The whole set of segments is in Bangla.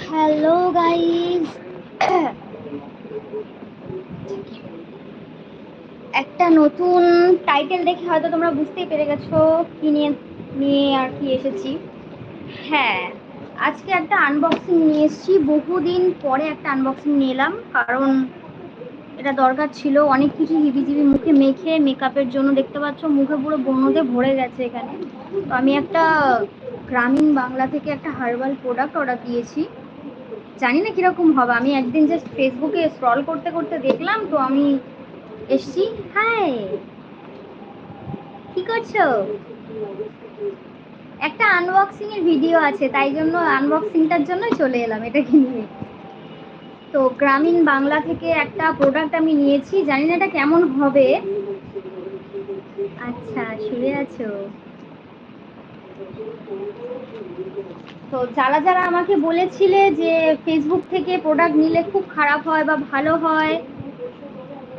হ্যালো গাইস একটা নতুন টাইটেল দেখে হয়তো তোমরা বুঝতেই পেরে গেছো কি নিয়ে নিয়ে আর কি এসেছি। হ্যাঁ আজকে একটা আনবক্সিং নিয়ে এসেছি। বহুদিন পরে একটা আনবক্সিং এলাম, কারণ এটা দরকার ছিল। অনেক কিছু হিবিজিবি মুখে মেখে মেকআপের জন্য। দেখতে পাচ্ছ, মুখে পুরো বনতে ভরে গেছে এখানে। তো আমি একটা গ্রামীণ বাংলা থেকে একটা হার্বাল প্রোডাক্ট অর্ডার দিয়েছি। জানি না কীরকম হবে। আমি একদিন জাস্ট ফেসবুকে স্ক্রল করতে করতে দেখলাম, তো আমি এসছি। হাই কি করছ? একটা আনবক্সিং এর ভিডিও আছে, তাই জন্য আনবক্সিংটার জন্য চলে এলাম এটা কিনে তো গ্রামীণ বাংলা থেকে একটা প্রোডাক্ট আমি নিয়েছি, জানি না এটা কেমন হবে। আচ্ছা শুয়ে আছো? তো যারা যারা আমাকে বলেছিলে যে ফেসবুক থেকে প্রোডাক্ট নিলে খুব খারাপ হয় বা ভালো হয়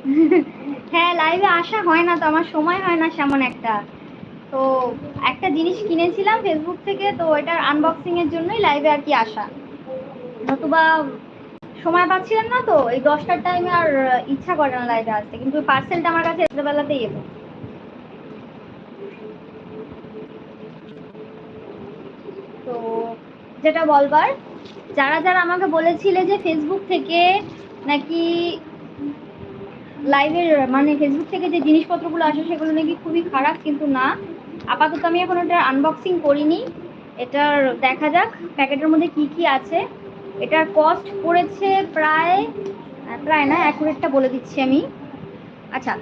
হ্যাঁ লাইভে আসা হয় না তো, আমার সময় হয় না সেমন একটা। তো একটা জিনিস কিনেছিলাম ফেসবুক থেকে, তো এটার আনবক্সিং এর জন্যই লাইভে আর কি আসা। নতুবা সময় পাচ্ছিলাম না তো, এই দশটার টাইমে আর ইচ্ছা করে না লাইভে আসতে। কিন্তু পার্সেলটা আমার কাছে বেলাতেই এলো। তো যেটা বলবার, যারা যারা আমাকে বলেছিলে যে ফেসবুক থেকে নাকি লাইভের মানে ফেসবুক থেকে যে জিনিসপত্রগুলো আসে সেগুলো নাকি খুবই খারাপ, কিন্তু না। আপাতত আমি এখন এটা আনবক্সিং করিনি। এটার দেখা যাক, প্যাকেটের মধ্যে কি কি আছে। এটার কস্ট পড়েছে প্রায় প্রায় না অ্যাকুরেটটা বলে দিচ্ছি আমি। আচ্ছা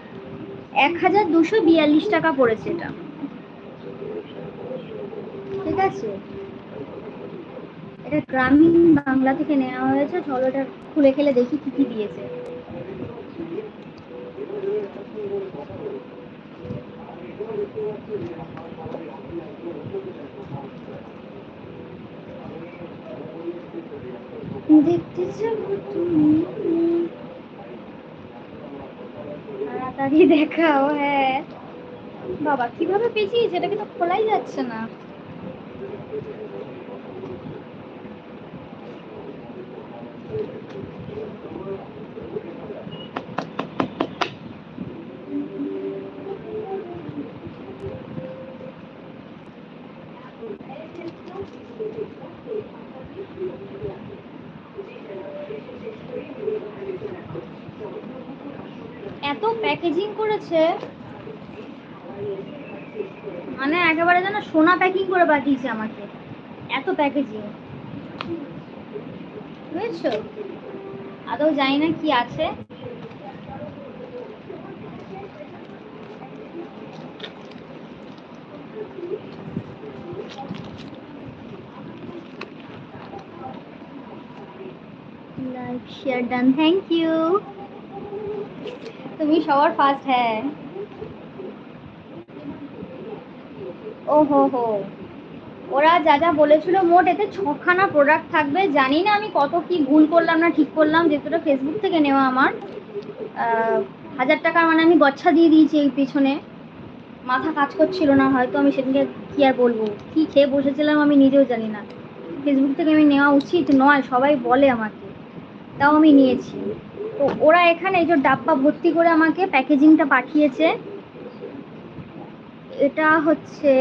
এক হাজার দুশো বিয়াল্লিশ টাকা পড়েছে এটা। ঠিক আছে? এটা গ্রামীণ বাংলা থেকে নেওয়া হয়েছে। চলো এটা খুলে খেলে দেখি কি কি দিয়েছে। দেখতে যাব তুমি। তাড়াতাড়ি দেখাও হ্যাঁ। বাবা কীভাবে পেঁচিয়েছে? এটাকে তো খোলাই যাচ্ছে না এত প্যাকেজিং করেছে মানে একেবারে যেন সোনা প্যাকিং করে পাঠিয়েছে আমাকে। এত প্যাকেজিং বুঝছ? আদৌ জানি না কি আছে। Like share done thank you তুমি সবার ফার্স্ট হ্যাঁ ও হো হো ওরা যা যা বলেছিল মোট এতে ছখানা প্রোডাক্ট থাকবে। জানি না আমি কত কি ভুল করলাম না ঠিক করলাম যেহেতু ফেসবুক থেকে নেওয়া আমার। হাজার টাকা মানে আমি গচ্ছা দিয়ে দিয়েছি এই পিছনে। মাথা কাজ করছিল না, হয়তো আমি সেদিনকে কি আর বলব? কি খেয়ে বসেছিলাম আমি নিজেও জানি না। ফেসবুক থেকে আমি নেওয়া উচিত নয়, সবাই বলে আমাকে। তাও আমি নিয়েছি। তো ওরা এখানে এই যে ডাব্বা ভর্তি করে আমাকে প্যাকেজিংটা পাঠিয়েছে। এটা হচ্ছে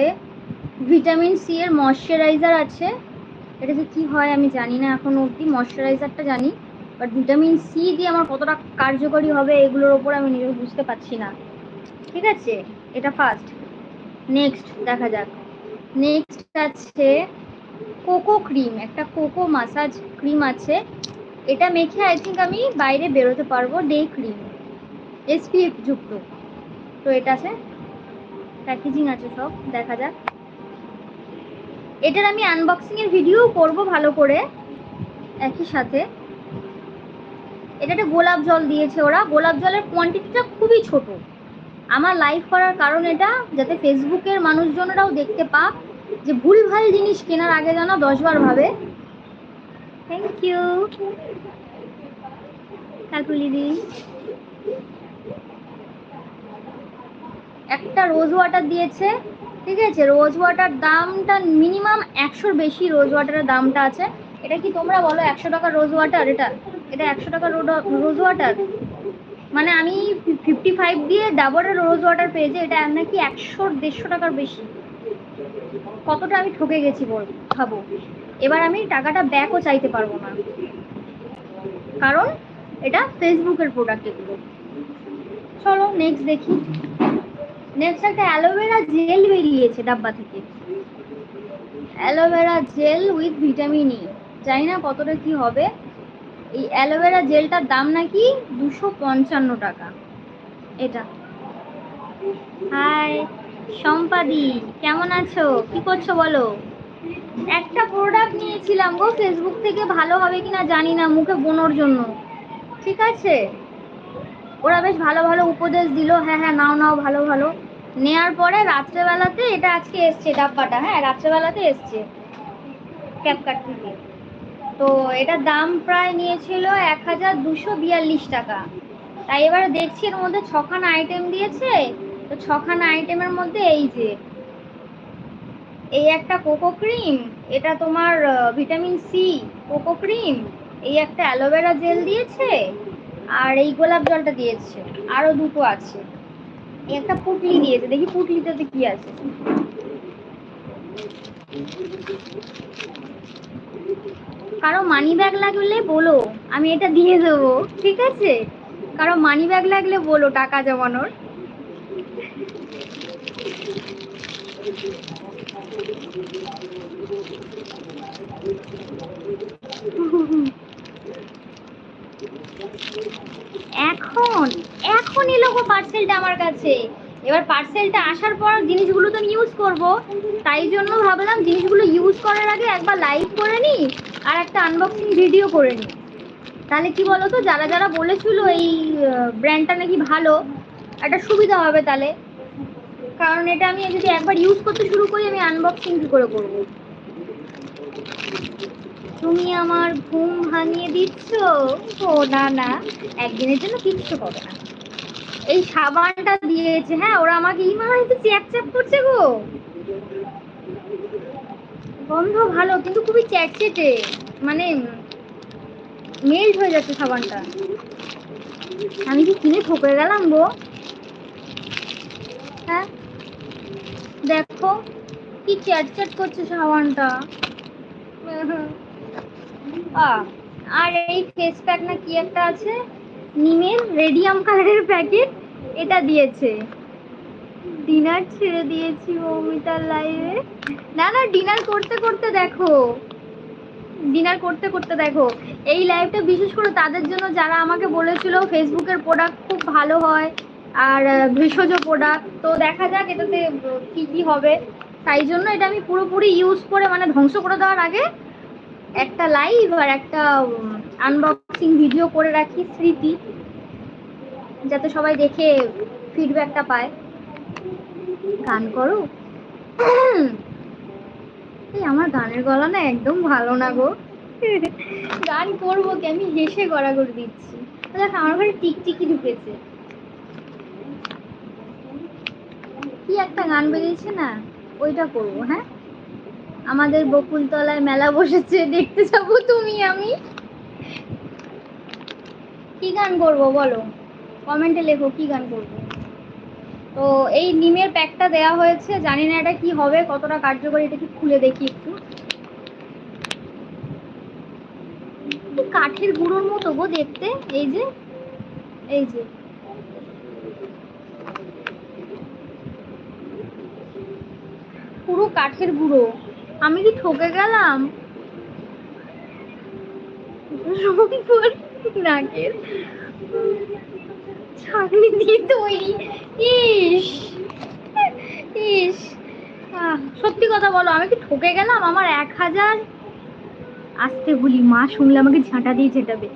ভিটামিন সি এর ময়শ্চারাইজার আছে। এটা যে কি হয় আমি জানি না এখন অবধি, ময়শ্চারাইজারটা জানি। বাট ভিটামিন সি দিয়ে আমার কতটা কার্যকরী হবে এগুলোর ওপর আমি নিজে বুঝতে পারছি না। ঠিক আছে? এটা ফার্স্ট নেক্সট দেখা যাক। নেক্সট আছে কোকো ক্রিম, একটা কোকো মাসাজ ক্রিম আছে। এটা মেখে আই থিঙ্ক আমি বাইরে বেরোতে পারব ডে ক্রিম এসপিএফ যুক্ত। তো এটা আছে প্যাকেজিং আছে সব, দেখা যাক। এটার আমি আনবক্সিং এর ভিডিও করব ভালো করে, একই সাথে। এটা একটা গোলাপ জল দিয়েছে ওরা। গোলাপ জলের কোয়ান্টিটিটা খুবই ছোট। আমার লাইভ করার কারণ এটা, যাতে ফেসবুকের মানুষজনরাও দেখতে পাক যে ভুলভাল জিনিস কেনার আগে যেন দশবার ভাবে। থ্যাংক ইউ কাকুলিদি একটা রোজ ওয়াটার দিয়েছে, ঠিক আছে? রোজ ওয়াটার দামটা মিনিমাম একশোর বেশি রোজ ওয়াটারের দামটা আছে। এটা কি তোমরা বলো একশো টাকা রোজ ওয়াটার এটা এটা একশো টাকা রোজ ওয়াটার মানে আমি ফিফটি ফাইভ দিয়ে ডাবরের রোজ ওয়াটার পেয়েছি এটা নাকি একশো দেড়শো টাকার বেশি। কতটা আমি ঠকে গেছি বল, ভাবো। এবার আমি টাকাটা ব্যাকও চাইতে পারব না। কারণ এটা ফেসবুকের প্রোডাক্ট এগুলো। চলো নেক্সট দেখি। নেক্সট একটা অ্যালোভেরা জেল বেরিয়েছে ডাব্বা থেকে। Aloe vera gel with vitamin E জানি না কতটা কি হবে। এই অ্যালোভেরা জেলটার দাম নাকি দুশো পঞ্চান্ন টাকা। এটা। হাই সম্পাদি কেমন আছো? কি করছ বলো? একটা প্রোডাক্ট নিয়েছিলাম গো ফেসবুক থেকে ভালো হবে কিনা জানি না, মুখে বোনোর জন্য। ঠিক আছে? ওরা বেশ ভালো ভালো উপদেশ দিল। হ্যাঁ হ্যাঁ নাও নাও, ভালো ভালো। নেয়ার পরে রাত্রেবেলাতে এটা আজকে এসছে, ডাব্বাটা। হ্যাঁ রাত্রেবেলাতে এসছে ক্যাপকাট থেকে। তো এটার দাম প্রায় নিয়েছিল এক হাজার দুশো বিয়াল্লিশ টাকা। তাই এবার দেখছি এর মধ্যে ছখানা আইটেম দিয়েছে। তো ছখানা আইটেমের মধ্যে এই যে এই একটা কোকো ক্রিম, এটা তোমার ভিটামিন সি, কোকো ক্রিম, এই একটা অ্যালোভেরা জেল দিয়েছে, আর এই গোলাপ জলটা দিয়েছে, আরও দুটো আছে। এই একটা পুটলি দিয়েছে, দেখি পুটলিটাতে কি আছে। কারও মানি ব্যাগ লাগলে বলো, আমি এটা দিয়ে দেবো, ঠিক আছে? কারও মানি ব্যাগ লাগলে বলো, টাকা জমানোর। এখন এখন এলো গো পার্সেলটা আমার কাছে। এবার পার্সেলটা আসার পর জিনিসগুলো তো ইউজ করব। তাই জন্য ভাবলাম জিনিসগুলো ইউজ করার আগে একবার লাইভ করে নিই আর একটা আনবক্সিং ভিডিও করে নিই তাহলে কি বলো তো যারা যারা বলেছিল এই ব্র্যান্ডটা নাকি ভালো, একটা সুবিধা হবে তাহলে। কারণ এটা আমি যদি একবার ইউজ করতে শুরু করি, আমি আনবক্সিং কি করে করব? তুমি আমার ঘুম ভাঙিয়ে দিচ্ছ? ও, না না, একদিনের জন্য কিচ্ছু হবে না। এই সাবানটা দিয়েছে হ্যাঁ ওরা আমাকে ইমা তো চ্যাপ চ্যাপ করছে গো। গন্ধ ভালো, কিন্তু খুবই চ্যাটচেটে মানে মেল্ট হয়ে যাচ্ছে সাবানটা। আমি কি কিনে ঠকে গেলাম গো? হ্যাঁ দেখো, কি চ্যাট চ্যাট করছে সাবানটা। আর এই ফেস প্যাক না কি একটা আছে? নিমের রেডিয়াম কালারের প্যাকেট এটা দিয়েছে। ডিনার ছেড়ে দিয়েছি মৌমিতার লাইভে না না ডিনার করতে করতে দেখো। ডিনার করতে করতে দেখো। এই লাইভটা বিশেষ করে তাদের জন্য যারা আমাকে বলেছিল ফেসবুকের প্রোডাক্ট খুব ভালো হয়, আর ভেষজ প্রোডাক্ট তো দেখা যাক এটাতে কি কি হবে। তাই জন্য এটা আমি পুরোপুরি ইউজ করে মানে ধ্বংস করে দেওয়ার আগে একটা লাইভ আর একটা আনবক্সিং ভিডিও করে রাখি স্মৃতি, যাতে সবাই দেখে ফিডব্যাকটা পায়। গান করো। এই আমার গানের গলা না একদম ভালো না গো। গান করব কি? আমি হেসে গড়াগড়ি দিচ্ছি। দেখ, আমার ঘরে টিকটিকি ঢুকেছে। কি একটা গান বেরিয়েছে না? ওইটা করব হ্যাঁ? আমাদের বকুলতলায় মেলা বসেছে, দেখতে যাব তুমি, আমি। কি গান করব বলো? কমেন্টে লেখো কি গান করব। তো এই নিমের প্যাকটা দেয়া হয়েছে, জানি না এটা কি হবে, কতটা কার্যকরী, এটা কি খুলে দেখি একটু। কাঠের গুঁড়োর মতো গো দেখতে, এই যে এই যে। পুরো কাঠের গুঁড়ো। আমি কি ঠকে গেলাম? রংপুর নাকের ছাগলি দিয়ে তৈরি। ইস ইস। সত্যি কথা বলো, আমি কি ঠকে গেলাম? আমার এক হাজার আসতে বলি মা শুনলে আমাকে ঝাঁটা দিয়ে ঝেঁটাবে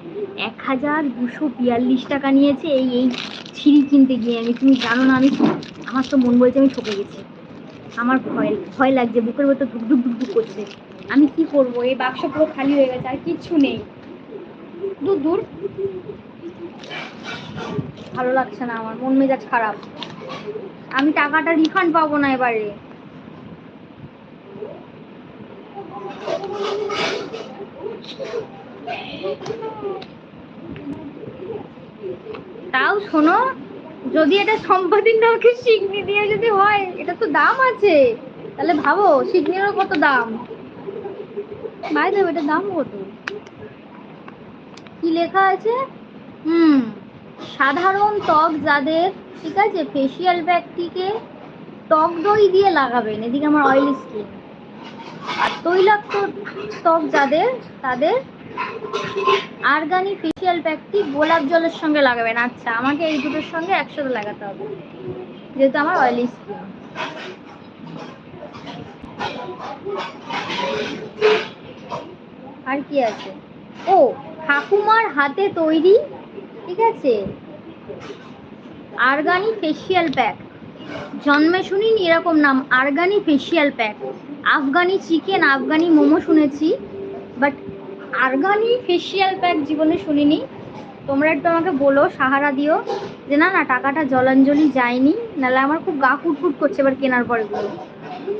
এক হাজার দুশো বিয়াল্লিশ টাকা নিয়েছে এই এই ছিঁড়ি কিনতে গিয়ে। আমি, তুমি জানো না, আমি আমার তো মন বলছে আমি ঠকে গেছি। আমার ভয় ভয় লাগছে, বুকের মতো ধুক ধুক ধুক করছে। আমি কি করব? এই বাক্স পুরো খালি হয়ে গেছে, আর কিচ্ছু নেই। দূর দূর। ভালো লাগছে না আমার, মন মেজাজ খারাপ। আমি টাকাটা রিফান্ড পাবো না এবারে। তাও শোনো যদি এটা সম্পাদিন নামকে শিগনি দিয়ে যদি হয়, এটা তো দাম আছে। তাহলে ভাবো, শিগনিরও কত দাম? ভাই দেবো এটার দাম কত? কি লেখা আছে? হুম, সাধারণ ত্বক যাদের, ঠিক আছে ফেসিয়াল প্যাকটিকে টক দই দিয়ে লাগাবেন, এদিকে আমার অয়েলি স্কিন আর তৈলাক্ত ত্বক যাদের, তাদের অর্গানিক ফেসিয়াল প্যাকটি গোলাপ জলের সঙ্গে লাগাবেন। আচ্ছা আমাকে এই দুটোর সঙ্গে একসাথে লাগাতে হবে। যেহেতু আমার অয়েলি স্কিন আর কি আছে? ও, ঠাকুমার হাতে তৈরি, ঠিক আছে? অর্গানিক ফেসিয়াল প্যাক জন্মে শুনিনি এরকম নাম organic facial pack Afghani chicken Afghani momo শুনেছি বাট অর্গানি ফেসিয়াল প্যাক জীবনে শুনিনি। তোমরা একটু আমাকে বলো, সাহারা দিও। যে না না, টাকাটা জলাঞ্জলি যায়নি। নাহলে আমার খুব গা ফুটফুট করছে এবার কেনার পরে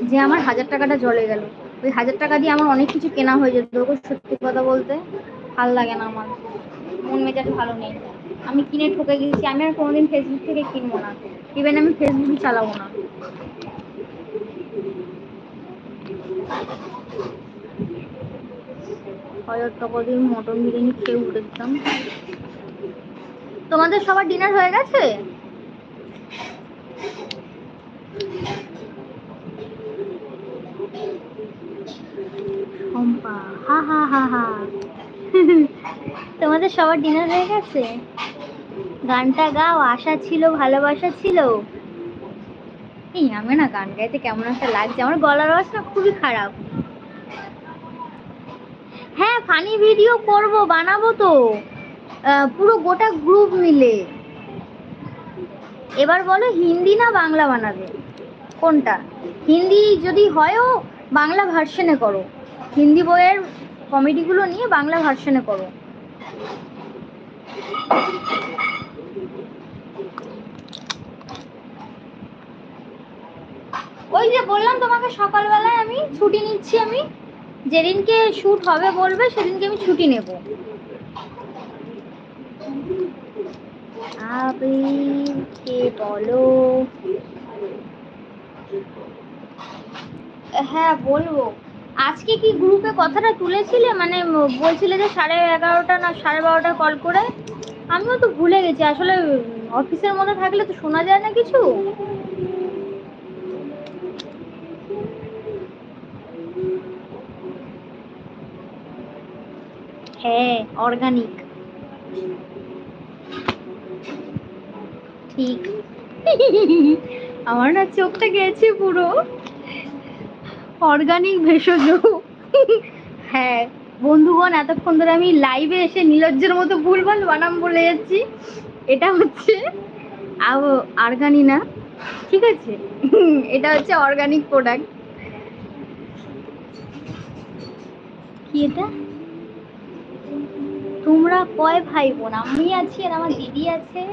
যে আমার হাজার টাকাটা জলে গেল। ওই হাজার টাকা দিয়ে আমার অনেক কিছু কেনা হয়ে যেত সত্যি কথা বলতে। ভালো লাগে না আমার। মন মেজাজ ভালো নেই। আমি কিনে ঠকে গেছি। আমি আর কোনোদিন ফেসবুক থেকে কিনবো না। ইভেন আমি ফেসবুকই চালাবো না। হাজার টাকা দিয়ে মটন বিরিয়ানি খেয়ে উঠে দিতাম তোমাদের সবার ডিনার হয়ে গেছে? তোমাদের সবার ডিনার হয়ে গেছে? গানটা গাও, আশা ছিল, ভালোবাসা ছিল। এই আমি না গান গাইতে কেমন একটা লাগছে। আমার গলার আওয়াজ খুবই খারাপ। হ্যাঁ ফানি ভিডিও করব, বানাবো তো। পুরো গোটা গ্রুপ মিলে। এবার বলো, হিন্দি না বাংলা বানাবে? কোনটা? হিন্দি যদি হয়ও, বাংলা ভার্সনে করো। হিন্দি বইয়ের কমেডিগুলো নিয়ে বাংলা ভার্সনে করো। ওই যে বললাম তোমাকে সকালবেলায় আমি, ছুটি নিচ্ছি আমি। যেদিনকে শুট হবে বলবে, সেদিনকে আমি ছুটি নেব। বলো। হ্যাঁ বলব। আজকে কি গ্রুপে কথাটা তুলেছিলে? মানে বলছিলে যে সাড়ে এগারোটা না সাড়ে বারোটা কল করে? আমিও তো ভুলে গেছি। আসলে অফিসের মধ্যে থাকলে তো শোনা যায় না কিছু। হ্যাঁ অর্গানিক ঠিক। আমার না চোখটা গেছে পুরো। অর্গানিক ভেষজ। হ্যাঁ বন্ধুগণ, এতক্ষণ ধরে আমি লাইভে এসে নীলজ্জের মতো ভুলভাল বানাম বলে যাচ্ছি। এটা হচ্ছে অর্গানি না। ঠিক আছে? এটা হচ্ছে অর্গানিক প্রোডাক্ট কি এটা? তোমরা কয় ভাই বোন আমি আছি আর আমার দিদি আছে।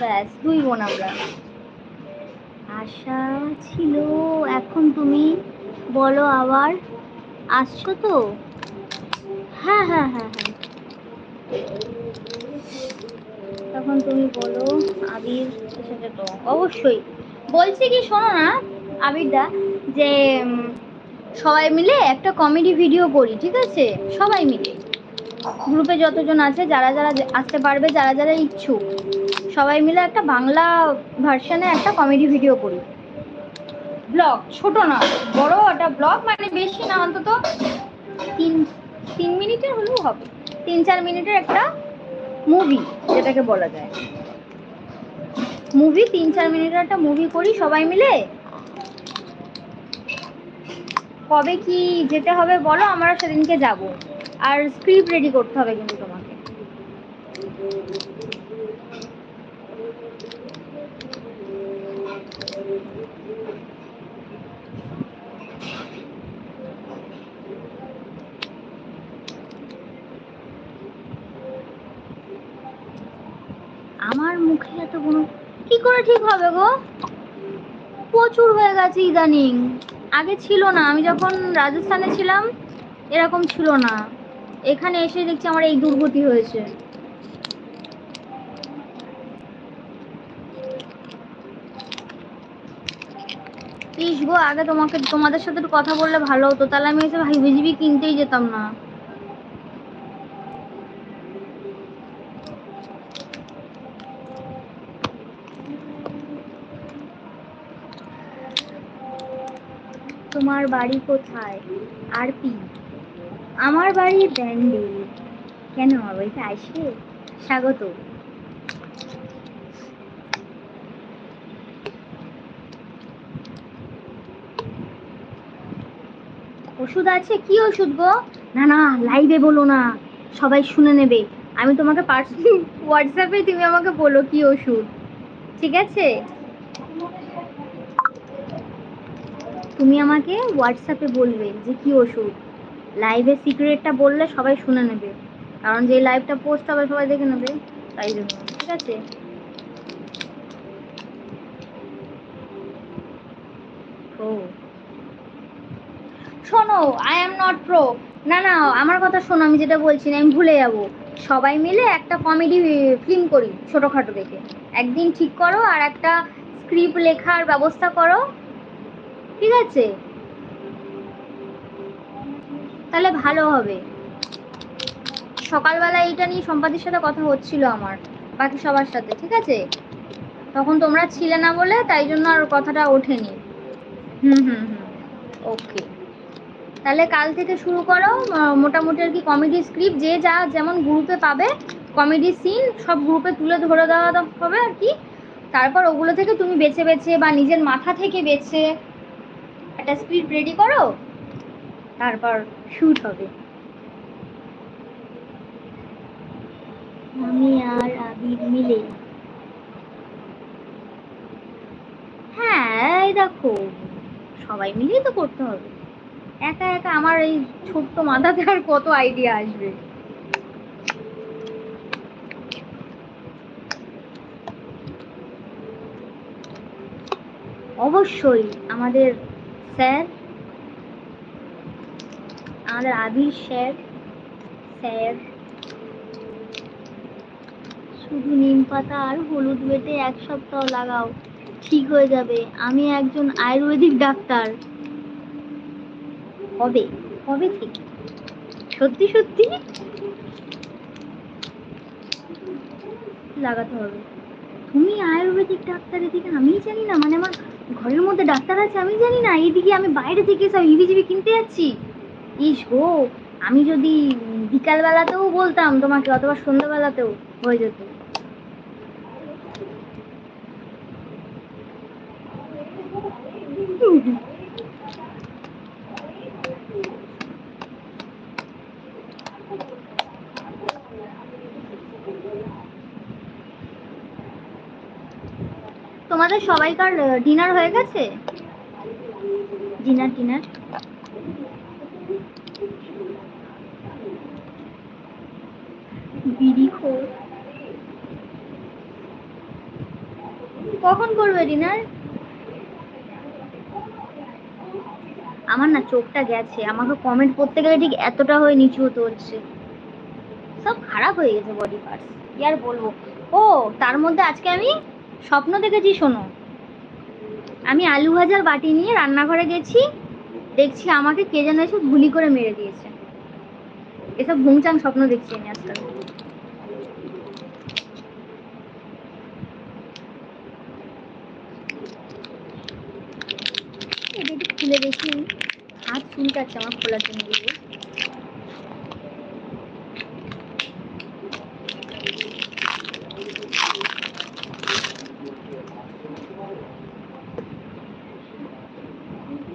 ব্যাস, দুই বোন আমরা। আশা ছিল, এখন তুমি বলো আবার। আসছো তো? হ্যাঁ হ্যাঁ হ্যাঁ হ্যাঁ। তখন তুমি বলো আবির এসেছে তো। অবশ্যই। বলছি কি, শোনো না আবিরদা যে সবাই মিলে একটা কমেডি ভিডিও করি, ঠিক আছে? সবাই মিলে। গ্রুপে যতজন আছে, যারা যারা আসতে পারবে, যারা যারা ইচ্ছুক, সবাই মিলে একটা বাংলা ভার্সনে একটা কমেডি ভিডিও করি। ব্লগ ছোট না, বড় একটা ব্লগ মানে বেশি না, অন্তত তিন তিন মিনিটের হলেও হবে। তিন, চার মিনিটের একটা মুভি যেটাকে বলা যায়। মুভি তিন, চার মিনিটের একটা মুভি করি সবাই মিলে। কবে কি যেতে হবে বলো, আমরা সেদিনকে যাব। আর স্ক্রিপ্ট রেডি করতে হবে কিন্তু তোমাকে। আমার মুখে এত কোনো কি করে ঠিক হবে গো? প্রচুর হয়ে গেছে ইদানিং। আগে ছিল না, আমি যখন রাজস্থানে ছিলাম, এরকম ছিল না। এখানে এসে দেখছি আমার এই দুর্গতি হয়েছে। ইস গো, আগে তোমাকে তোমাদের সাথে একটু কথা বললে ভালো হতো। তাহলে আমি এসে ভাই ভিজিবি কিনতেই যেতাম না। তোমার বাড়ি কোথায়? আর পি আমার বাড়ি ব্যান্ডেল। কেন আমার বাড়িতে আসবে? স্বাগত। ওষুধ আছে? কি ওষুধ গো? না না লাইভে বলো না। সবাই শুনে নেবে। আমি তোমাকে পার্সোনালি হোয়াটসঅ্যাপে তুমি আমাকে বলো কি ওষুধ। ঠিক আছে? তুমি আমাকে হোয়াটসঅ্যাপে বলবে যে কি ওষুধ। লাইভে সিক্রেটটা বললে সবাই শুনে নেবে। কারণ যে লাইভটা পোস্ট হবে, সবাই দেখে নেবে। তাই জন্য, ঠিক আছে? ও শোনো আই এম নট প্রো না না, আমার কথা শোনো, আমি যেটা বলছি না, আমি ভুলে যাব। সবাই মিলে একটা কমেডি ফিল্ম করি, ছোটোখাটো দেখে। একদিন ঠিক করো আর একটা স্ক্রিপ্ট লেখার ব্যবস্থা করো। ঠিক আছে? তাহলে ভালো হবে। সকালবেলা এইটা নিয়ে সম্পাদির সাথে কথা হচ্ছিল আমার, বাকি সবার সাথে, ঠিক আছে? তখন তোমরা ছিলে না বলে তাই জন্য আর কথাটা ওঠেনি। হুম হুম হুম, ওকে। তাহলে কাল থেকে শুরু করো মোটামুটি আর কি কমেডি স্ক্রিপ্ট যে যা যেমন গ্রুপে পাবে কমেডি সিন সব গ্রুপে তুলে ধরে দেওয়া হবে আর কি। তারপর ওগুলো থেকে তুমি বেছে বেছে বা নিজের মাথা থেকে বেছে একটা স্ক্রিপ্ট রেডি করো তারপর শুট হবে। আমি আর আবির মিলে। হ্যাঁ দেখো, সবাই মিলেই তো করতে হবে। একা একা আমার এই ছোট্ট মাথাতে আর কত আইডিয়া আসবে? অবশ্যই আমাদের স্যার আমাদের আবির স্যার স্যার। শুধু নিম পাতা আর হলুদ বেটে এক সপ্তাহ লাগাও, ঠিক হয়ে যাবে। আমি একজন আয়ুর্বেদিক ডাক্তার। হবে হবে ঠিক। সত্যি সত্যি? লাগাতে হবে। তুমি আয়ুর্বেদিক ডাক্তার এদিকে আমি জানি না। মানে আমার ঘরের মধ্যে ডাক্তার আছে আমি জানি না। এদিকে আমি বাইরে থেকে সব ইবিজিবি কিনতে যাচ্ছি। ইস গো, আমি যদি বিকালবেলাতেও বলতাম, তোমাকে অথবা সন্ধ্যাবেলাতেও হয়ে যেত। তোমাদের সবাইকার ডিনার হয়ে গেছে? ডিনার ডিনার বিড়ি খোর কখন করবে ডিনার? আমার না চোখটা গেছে। আমাকে কমেন্ট করতে গেলে ঠিক এতটা হয়ে নিচু হতে হচ্ছে। সব খারাপ হয়ে গেছে বডি পার্টস কি আর বলব? ও, তার মধ্যে আজকে আমি স্বপ্ন দেখেছি, শোনো। আমি আলু ভাজার বাটি নিয়ে রান্নাঘরে গেছি। দেখছি আমাকে কে যেন এসে গুলি করে মেরে দিয়েছে। এসব ঘুমচাং স্বপ্ন দেখছি আমি আজকাল এটা একটু খুলে দেখি। হাত চুলকাচ্ছে আমার খোলার জন্য বলব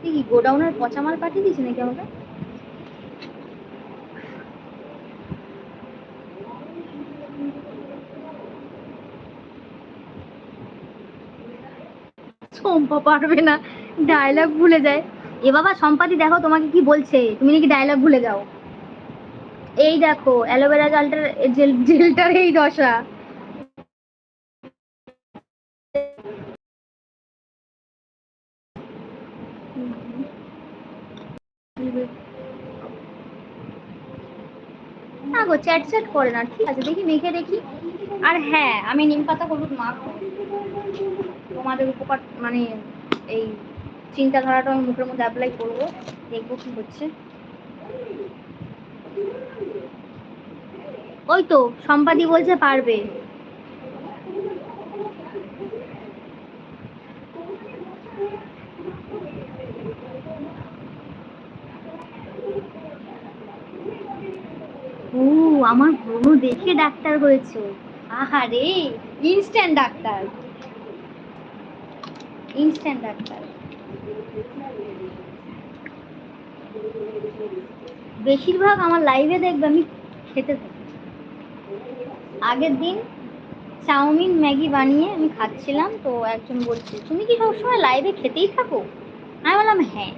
কি গোডাউনের পচা মাল পাঠিয়ে দিয়েছে নাকি আমাকে? চম্পা পারবে না। ডায়লগ ভুলে যায়। এ বাবা সম্পাদি দেখো তোমাকে কি বলছে। তুমি নাকি ডায়লগ ভুলে যাও। এই দেখো, অ্যালোভেরা জলটার জেল, জেলটার এই দশা। না গো চ্যাট চ্যাট করে না, ঠিক আছে, দেখি, মেখে দেখি। আর হ্যাঁ আমি নিম পাতা হলুদ মাখবো। তোমাদের উপকার মানে এই চিন্তাধারাটা আমি মুখের মধ্যে অ্যাপ্লাই করব, দেখব কি হচ্ছে। ওই তো, সম্পাদি বলছে পারবে। ও, আমার ব্রণ দেখে ডাক্তার হয়েছে। আহা রে ইনস্ট্যান্ট ডাক্তার। Instant doctor. বেশিরভাগ আমার লাইভে দেখবে, আমি খেতে থাকি। আগের দিন চাউমিন, ম্যাগি বানিয়ে আমি খাচ্ছিলাম, তো একজন বলছে, তুমি কি সবসময় লাইভে খেতেই থাকো? আমি বললাম হ্যাঁ।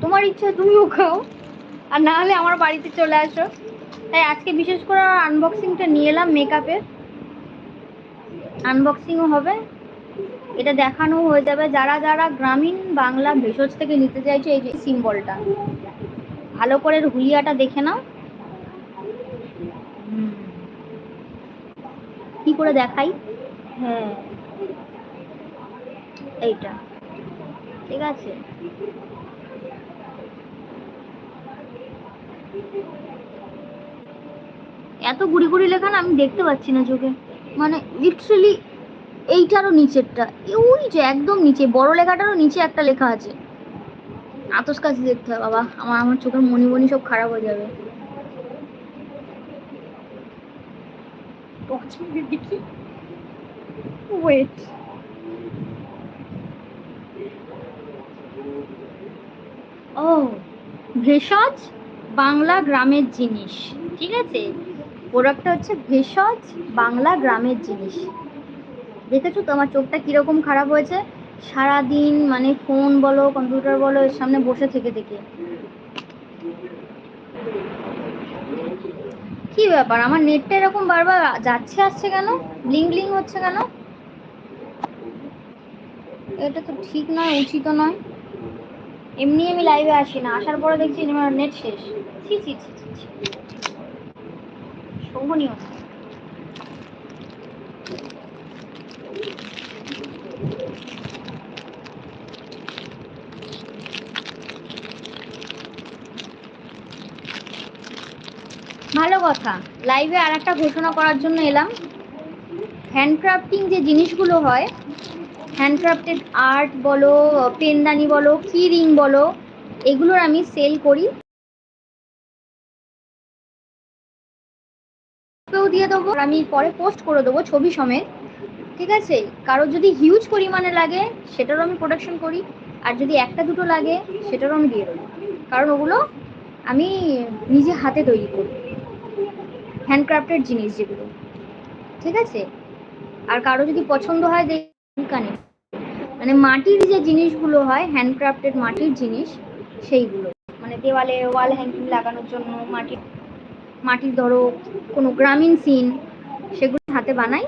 তোমার ইচ্ছা তুমিও খাও, আর না হলে আমার বাড়িতে চলে আসো। তাই আজকে বিশেষ করে আনবক্সিংটা নিয়ে এলাম মেকআপের আনবক্সিংও হবে। এটা দেখানো হয়ে যাবে। যারা যারা গ্রামীণ বাংলা ভেষজ থেকে নিতে চাইছে, এই যে সিম্বলটা। ভালো করে হুলিয়াটা দেখে নাও। কি করে দেখাই? হ্যাঁ। এইটা। ঠিক আছে। এত গুড়ি গুড়ি লেখা না, আমি দেখতে পাচ্ছি না চোখে। মানে লিটারালি এইটারও নিচেরটা। ওই যে একদম নিচে, বড় লেখাটারও নিচে একটা লেখা আছে। আতস কাছে দেখতে হবে বাবা। আমার আমার চোখের মনি মনি সব খারাপ হয়ে যাবে। দেখি ওয়েট ও, ভেষজ বাংলা গ্রামের জিনিস। ঠিক আছে? প্রোডাক্টটা হচ্ছে ভেষজ বাংলা গ্রামের জিনিস। দেখেছ তো আমার চোখটা কীরকম খারাপ হয়েছে? সারাদিন মানে ফোন বলো কম্পিউটার বলো, এর সামনে বসে থেকে থেকে কি ব্যাপার? আমার নেটটা এরকম বারবার যাচ্ছে, আসছে কেন? ব্লিং ব্লিং হচ্ছে কেন? এটা তো ঠিক নয়, উচিত নয়। এমনি আমি লাইভে আসি না, আসার পরে দেখছি আমার নেট শেষ। ছি ছি ছি ছি। শোভনীয়। ভালো কথা। লাইভে আর একটা ঘোষণা করার জন্য এলাম। হ্যান্ডক্রাফটিং যে জিনিসগুলো হয় হ্যান্ডক্রাফটেড আর্ট বলো, পেনদানি বলো, কি রিং বলো, এগুলোর আমি সেল করি। দিয়ে দেবো আমি পরে পোস্ট করে দেবো ছবি সমেত। ঠিক আছে? কারোর যদি হিউজ পরিমাণে লাগে, সেটারও আমি প্রোডাকশন করি। আর যদি একটা দুটো লাগে, সেটারও আমি দিয়ে দেবো। কারণ ওগুলো আমি নিজে হাতে তৈরি করি। হ্যান্ডক্রাফটেড জিনিস যেগুলো। ঠিক আছে? আর কারও যদি পছন্দ হয় কানে মানে মাটির যে জিনিসগুলো হয় হ্যান্ডক্রাফটেড মাটির জিনিস, সেইগুলো। মানে দেওয়ালে ওয়াল হ্যাঙ্গিং লাগানোর জন্য মাটির মাটির ধরো কোনো গ্রামীণ সিন সেগুলো হাতে বানাই।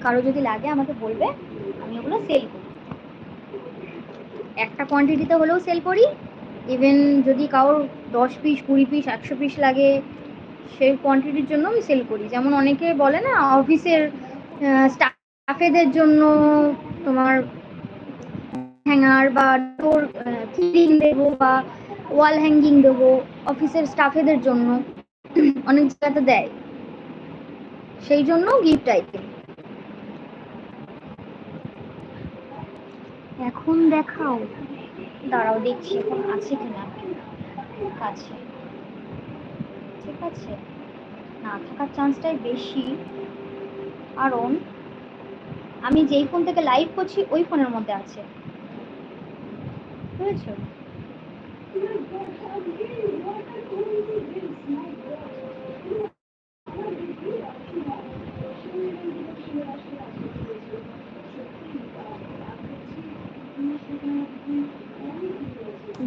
কারও যদি লাগে আমাকে বলবে, আমি ওগুলো সেল করি। একটা কোয়ান্টিটিতে হলেও সেল করি। ইভেন যদি কারোর দশ পিস কুড়ি পিস একশো পিস লাগে সেই কোয়ান্টিটির জন্য আমি সেল করি। যেমন অনেকে বলে না অফিসের স্টাফেদের জন্য তোমার হ্যাঙ্গার বা ডোর ফিটিং দেবো বা ওয়াল হ্যাঙ্গিং দেবো অফিসের স্টাফেদের জন্য অনেক জায়গাতে দেয়। সেই জন্য গিফট আইটেম এখন দেখাও। দাঁড়াও দেখছি এখন আছে কিনা। কাছে। ঠিক আছে। না থাকার চান্সটাই বেশি। কারণ আমি যেই ফোন থেকে লাইভ করছি, ওই ফোনের মধ্যে আছে। বুঝেছ?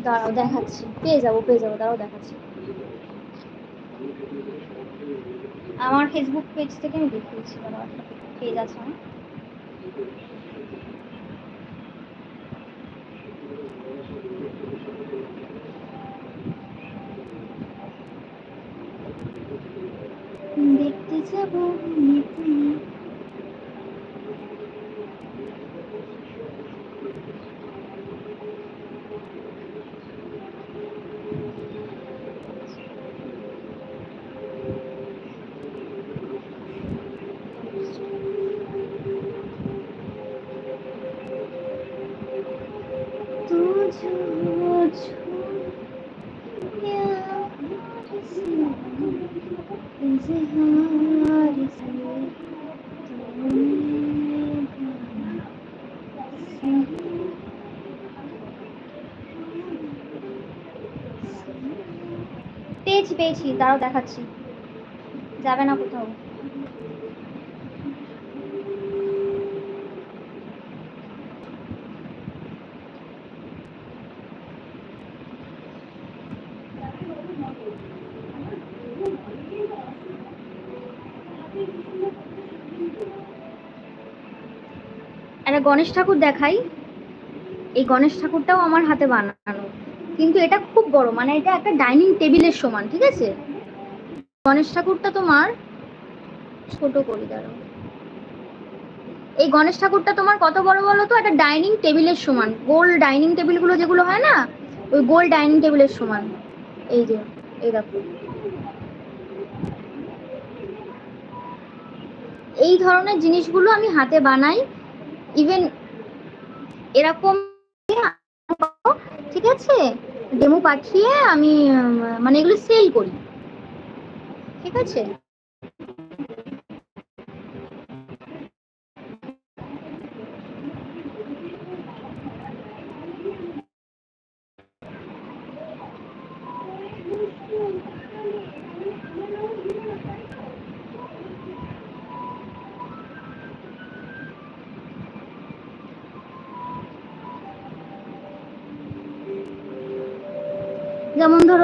দাঁড়াও, দেখাচ্ছি। পেয়ে যাব পেয়ে যাব, দাঁড়াও, দেখাচ্ছি। আমার ফেসবুক পেজ থেকে আমি দেখিয়েছি বড় একটা পেজ আছে আমার। দেখতে পেয়েছি দাঁড়াও দেখাচ্ছি। যাবে না কোথাও। গণেশ ঠাকুর দেখাই। এই গণেশ ঠাকুরটাও আমার হাতে বানানো। কিন্তু এটা খুব বড় মানে এটা একটা ডাইনিং টেবিলের সমান, ঠিক আছে? গণেশ ঠাকুরটা তোমার ছোট করি দাঁড়াও। এই গণেশ ঠাকুরটা তোমার কত বড় বলো তো? একটা ডাইনিং টেবিলের সমান। গোল ডাইনিং টেবিলগুলো যেগুলো হয় না, ওই গোল ডাইনিং টেবিলের সমান। এই যে, এই দেখো। এই ধরনের জিনিসগুলো আমি হাতে বানাই। ইভেন এরকম, ঠিক আছে? ডেমো পাঠিয়ে আমি মানে এগুলো সেল করি। ঠিক আছে?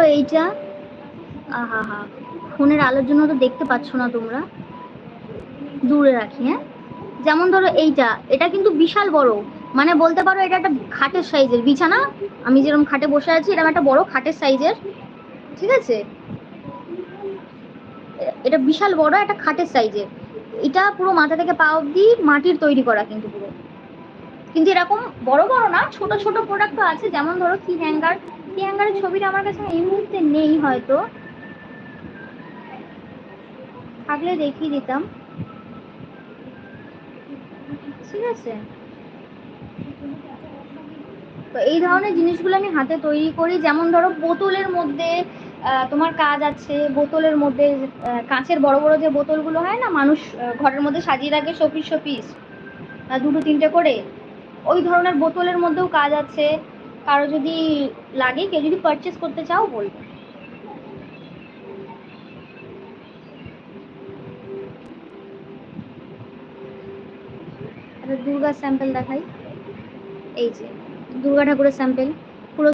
ধরো এইটা? আহা হা ফোনের আলোর জন্য তো দেখতে পাচ্ছ না তোমরা। দূরে রাখি হ্যাঁ? যেমন ধরো এইটা, এটা কিন্তু বিশাল বড়। মানে বলতে পারো এটা একটা খাটের সাইজের বিছানা। আমি যেরকম খাটে বসে আছি, এরকম একটা বড় খাটের সাইজের। ঠিক আছে? এটা বিশাল বড়, একটা খাটের সাইজের। এটা পুরো মাথা থেকে পা অব্দি মাটির তৈরি করা কিন্তু পুরো। কিন্তু এরকম বড় বড় না, ছোট ছোট প্রোডাক্ট আছে। যেমন ধরো কি হ্যাঙ্গার হ্যাঙ্গারের ছবিটা আমার কাছে এই মুহূর্তে নেই হয়তো। থাকলে দেখিয়ে দিতাম। ঠিক আছে। তো এই ধরনের জিনিসগুলো আমি হাতে তৈরি করি। যেমন ধরো বোতলের মধ্যে তোমার কাজ আছে, বোতলের মধ্যে কাঁচের বড় বড় যে বোতলগুলো হয় না, মানুষ ঘরের মধ্যে সাজিয়ে রাখে শোপিস শোপিস দুটো তিনটে করে। ওই ধরনের বোতলের মধ্যেও কাজ আছে। কারও যদি লাগে, কেউ যদি পারচেস করতে চাও, বলবে। একটা দুর্গা স্যাম্পেল দেখাই। এই যে, দুর্গা ঠাকুরের স্যাম্পল